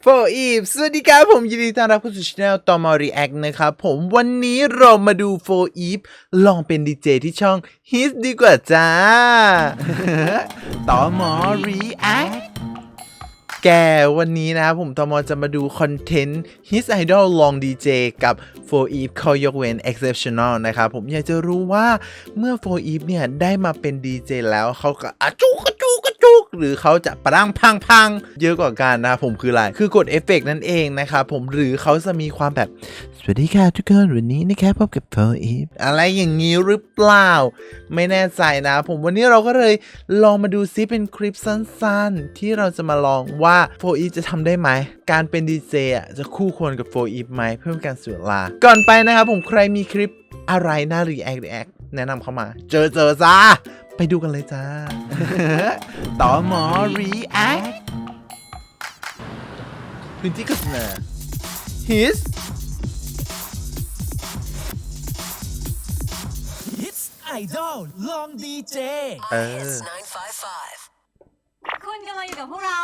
โฟอีฟสวัสดีครับผมยินดีต้อนรับเข้าสู่ช่องตอมอรีแอคนะครับ ผมวันนี้เรามาดูโฟอีฟลองเป็นดีเจที่ช่องฮิตดีกว่าจ้า ตอมอรีแอคแกวันนี้นะครับผมตอมอจะมาดูคอนเทนต์ His Idol ลองดีเจกับ f o r e v e เขายกเว้น Exceptional นะครับ ผมอยากจะรู้ว่าเมื่อ f o r e v e เนี่ย ได้มาเป็นดีเจแล้วเขาก็อะจุก หรือเขาจะปรังพังพังเยอะกว่ากันนะครับผมคืออะไรคือกดเอฟเฟกต์นั่นเองนะครับผมหรือเขาจะมีความแบบ สวัสดีค่ะทุกคนวันนี้นะครับพบกับ f o r e v e อะไรอย่างนี้หรือเปล่า ไม่แน่ใจนะ ผมวันนี้เราก็เลยลองมาดูซิเป็นคลิปสั้นๆ ที่เราจะมาลองว่าโฟอีฟจะทำได้ไหม การเป็นดีเจอะจะคู่ควรกับโฟอีฟไหมเพื่อการเสียเวลา ก่อนไปนะครับผมใครมีคลิปอะไรน่ารีแอครีแอคแนะนำเข้ามา เจอเจอจ้า ไปดูกันเลยจ้า ต่อหมอรีแอคพื้นที่โฆษณา his Hits Idol ลองดีเจเออ IS 955คุณกำลังอยู่กับพวกเรา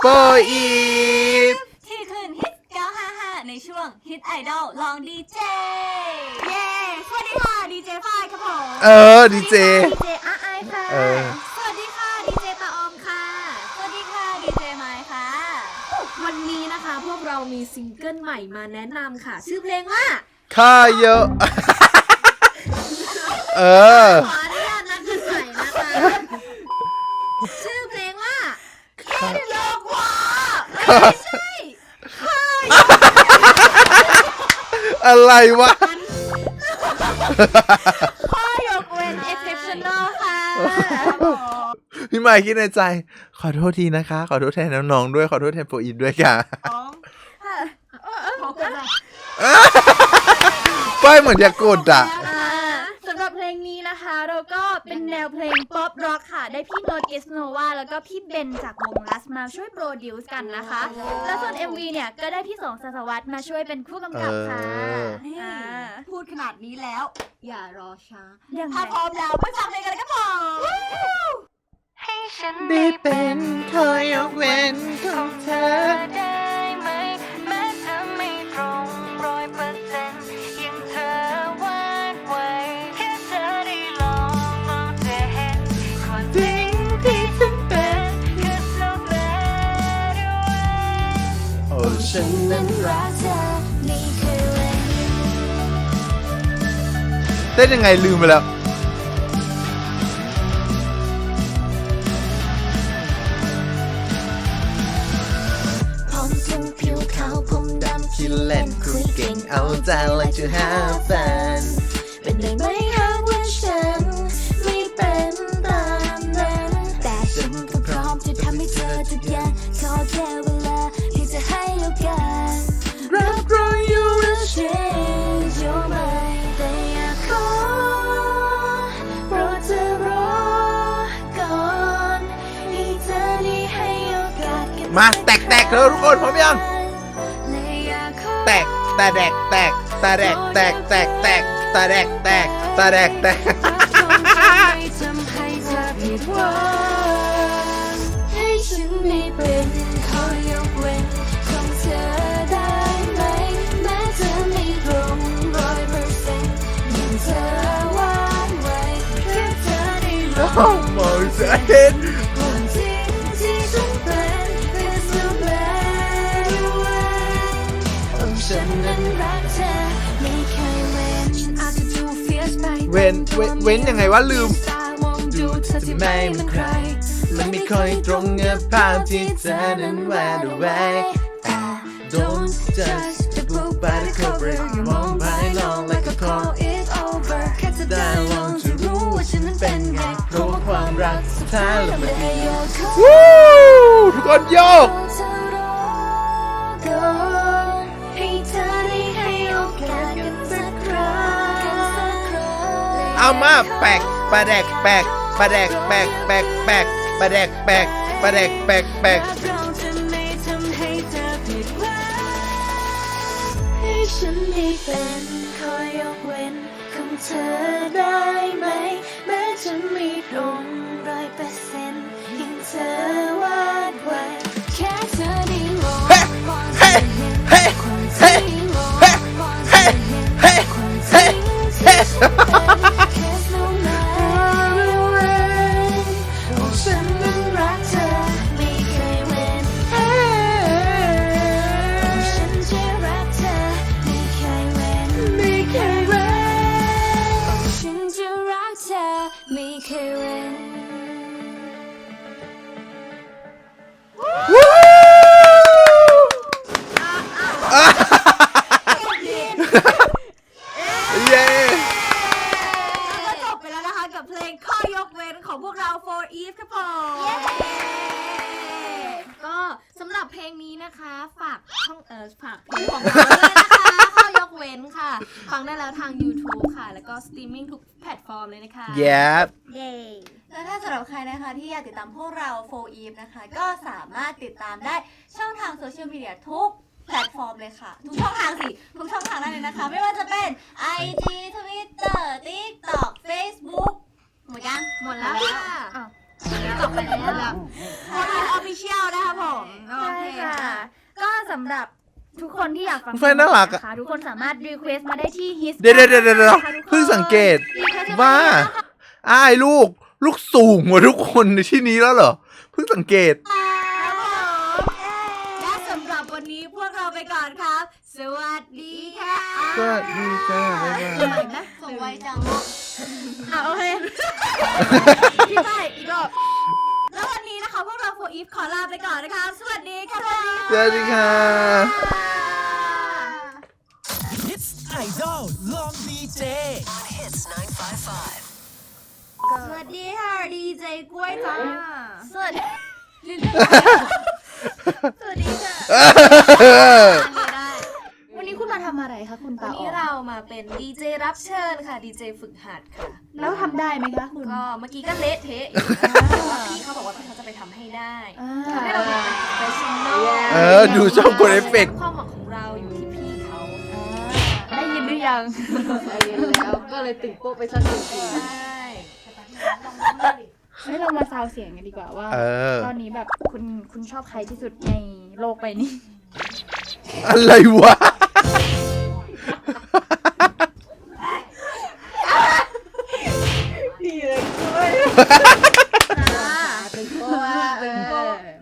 โฟอีฟที่คลื่นฮิต 955 ในช่วงฮิตไอดอลลองดีเจ เย้สวัสดีค่ะดีเจฝ้ายครับผม เออดีเจ ดีเจอาไอค่ะ เออ สวัสดีค่ะดีเจตาออมค่ะ สวัสดีค่ะดีเจไมค์ค่ะ วันนี้นะคะพวกเรามีซิงเกิลใหม่มาแนะนำค่ะ ชื่อเพลงว่า ค่าเยอะ เออ ขออนุญาตนัดกันใหม่นะคะ ชื่อเพลงว่าแค่เดียวกว่าไม่ใช่อะไรวะข้อยกเว้น exceptional ค่ะ พี่ใหม่คิดในใจ ขอโทษทีนะคะ ขอโทษแทนน้องๆด้วย ขอโทษแทนโปรอินด้วยค่ะขอบคุณค่ะป้ายเหมือนจะกดอะ อ่าสำหรับเพลง นี้นะคะ เราก็เป็นแนวเพลงป๊อปร็อกค่ะ ได้พี่โนตเอสโนวาแล้วก็พี่เบนจากวงลัสมาช่วยโปรดิวส์กันนะคะ แล้วส่วน MV เนี่ย ก็ได้พี่สองสัสวัตมาช่วยเป็นผู้กำกับค่ะเออนี่อ่า พูดขนาดนี้แล้ว อย่ารอช้า ยังไง ถ้าพร้อมแล้วไปฟังเพลงกันเลยครับผมได้เป็นขอยกเว้นของเธอได้ ฉันนั้นรักเธอนี่คือเรื่องเต้นยังไงลืมไปแล้วผมถึงผิวขาวผมดำคิดเล่นคุยเก่งเอาใจ like to have fun เป็นได้ไหม มาแตกแตกๆเธอทุกคนพร้อมยังและอยากขอแตกตาแดกแตกตาแดกแตกแตกแตกตาแดกแตกตาแดกแตกทำให้เธอผิดหวังให้ฉันไม่เป็นขอยกเว้นของเธอได้ไหมแม้เธอไม่ตรงร้อยเปอร์เซ็นต์ยังเธอวาดไว้แค่เธอได้ลโอ้อ นนั้นรักเธอไม่เคยเว้นฉันอาจจะดู fierce ไปเว้นเว้นเว้นยังไงวะลืม ดูเธอที่ไม่เหมือนใคร มันไม่ค่อยตรงกับภาพที่เธอนั้นวาดเอาไว้แต่ Don't judge the book by the cover อย่ามองภายนอกและก็ call it over แค่จะได้ได้ลลอองงจะจะรู้รู้ว่าว่าฉัฉันนนั้นั้นนเป็เป็นนไงไงเพราะว่าความรักสุดท้ายแล้วมันให้โยกเข้าวู้ทุกคนโยก เอามาแปกปลาแดกแปกปลาแดกแปกแปกแปกปลาแดกแปกปลาแดกแปกแปกเราจะไม่ทำให้เธอผิดหวังให้ฉันได้เป็นขอยกเว้นของเธอได้ไหม แม้ฉันไม่ตรงร้อยเปอร์เซ็นต์ยังเธอวาดไว้แค่เธอได้ลองับเพลงข้อยกเว้นของพวกเรา for Eve ครับผมก็สำหรับเพลงนี้นะคะ ฝากช่องเออฝากเพลงของเราด้วยนะคะข้อยกเว้นค่ะ ฟังได้แล้วทาง YouTube ค่ะ แล้วก็สตรีมมิ่งทุกแพลตฟอร์มเลยนะคะ Yep เย้และถ้าสำหรับใครนะคะ ที่อยากติดตามพวกเรา for Eve นะคะ ก็สามารถติดตามได้ช่องทางโซเชียลมีเดียทุกแพลตฟอร์มเลยค่ะ ทุกช่องทางสิ ทุกช่องทางนั้นเลยนะคะ ไม่ว่าจะเป็น IG Twitter TikTok Facebook หมดยังหมดแล้วค่ะอ้าวจบไปแล้วโฟอีออฟฟิเชียลนะคะผมโอใช่เคค่ะ ก็สำหรทุกคนที่อยากฟังแฟนน่ารักอะ นะคะทุกคนสามารถรีเควสมาได้ที่ his เดี๋ยวเดี๋ยวเดี๋ยวเดี๋ยวเพิ่งสังเกต ว่าอ้ายลูกลูกสูงกว่าทุกคนในที่นี้แล้วเหรอเพิ่งสังเกตและสำหรับวันนี้พวกเราไปก่อนครับ สวัสดีค่ะสวัสดีจ้าบ๊ายบาย ส่งไวจัง อะโอเคพี่ป้ายอีกรอบ แล้ววันนี้นะคะ พวกเราโฟอีฟขอลาไปก่อนนะคะ สวัสดีค่ะสวัสดีค่ะ Hits Idol ลองดีเจสวัสดีค่ะดีเจกล้วยจ้าสวัสดีสวัสดีค่ะ วันนี้คุณมาทำ อะไรคะคุณวัตานอนี้อเรามาเป็นดีเจรับเชิญค่ะดีเจฝึกหัดค่ะ แล้วทำได้ไหมคะคุณ ก็เมื่อกี้ก็เละเทะอยู่นะแต่ว่าพี่เขาบอกว่าเขาจะไปทำให้ได้อ่า ทำให้เราเป็นโปรเฟชชั่นอลเออดูชอบกดเอฟเฟกต์ ความหวังของเราอยู่ที่พี่เขาได้ยินหรือยัง ได้ยินแล้วก็เลยตึงโป๊ะไปสักที ใช่ให้เรามาซาวเสียงกันดีกว่าว่า เออ ตอนนี้แบบคุณคุณชอบใครที่สุดในโลกใบนี้ อะไรวะ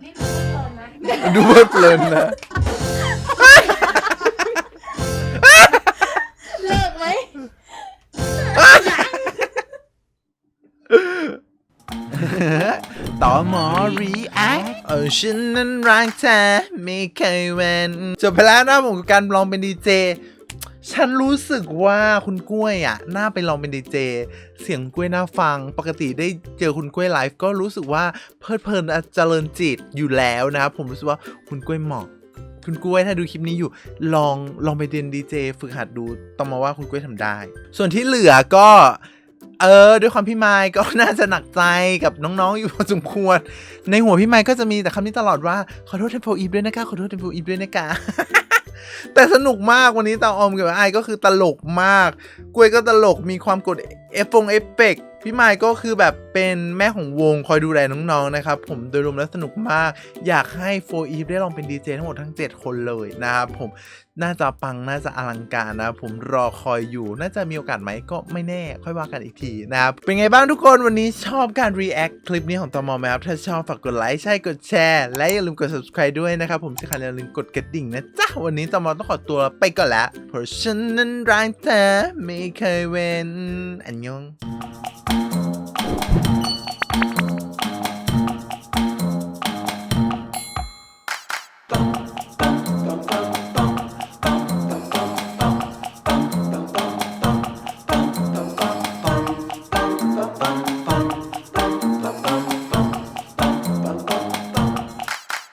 นี่คือเกินนะดูเพลิดเพลินนะ เลิกไหมต่อหมอรีแอคเออฉันนั้นรักเธอไม่เคยเว้นจบไปแล้วนะผมกับการลองเป็นดีเจ ฉันรู้สึกว่าคุณกล้วยอะน่าไปลองเป็นดีเจ เสียงกล้วยน่าฟัง ปกติได้เจอคุณกล้วยไลฟ์ก็รู้สึกว่าเพลิดเพลินเจริญจิตอยู่แล้วนะครับผมรู้สึกว่าคุณกล้วยเหมาะคุณกล้วยถ้าดูคลิปนี้อยู่ลองลองไปเรียนดีเจฝึกหัดดูต้องมาว่าคุณกล้วยทำได้ ส่วนที่เหลือก็ เออ ด้วยความพี่ไมค์ก็น่าจะหนักใจกับน้องๆ อยู่พอสมควร ในหัวพี่ไมค์ก็จะมีแต่คำนี้ตลอดว่า ขอโทษเทมโพอีฟด้วยนะคะขอโทษเทมโพอีฟด้วยนะคะ แต่สนุกมากวันนี้ตาออมกับไอ้ก็คือตลกมาก กล้วยก็ตลกมีความกดเอฟฟงเอฟเฟกต์พี่ไมค์ก็คือแบบเป็นแม่ของวงคอยดูแลน้องๆนะครับ ผมโดยรวมแล้วสนุกมาก อยากให้โฟอีฟได้ลองเป็นดีเจทั้งหมดทั้ง 7 คนเลยนะครับผม น่าจะปังน่าจะอลังการนะ ผมรอคอยอยู่น่าจะมีโอกาสไหมก็ไม่แน่ ค่อยว่ากันอีกทีนะครับ เป็นไงบ้างทุกคนวันนี้ชอบการ react คลิปนี้ของตอมอไหมครับถ้าชอบฝากกดไลค์ใช่กดแชร์และอย่าลืมกด subscribe ด้วยนะครับผมที่ขาดอย่าลืมกดกระดิ่งนะจ๊ะวันนี้ตอมอต้องขอตัวไปก่อนแล้วเพราะฉันนั้นรักเธอไม่เคยเว้นอันยอง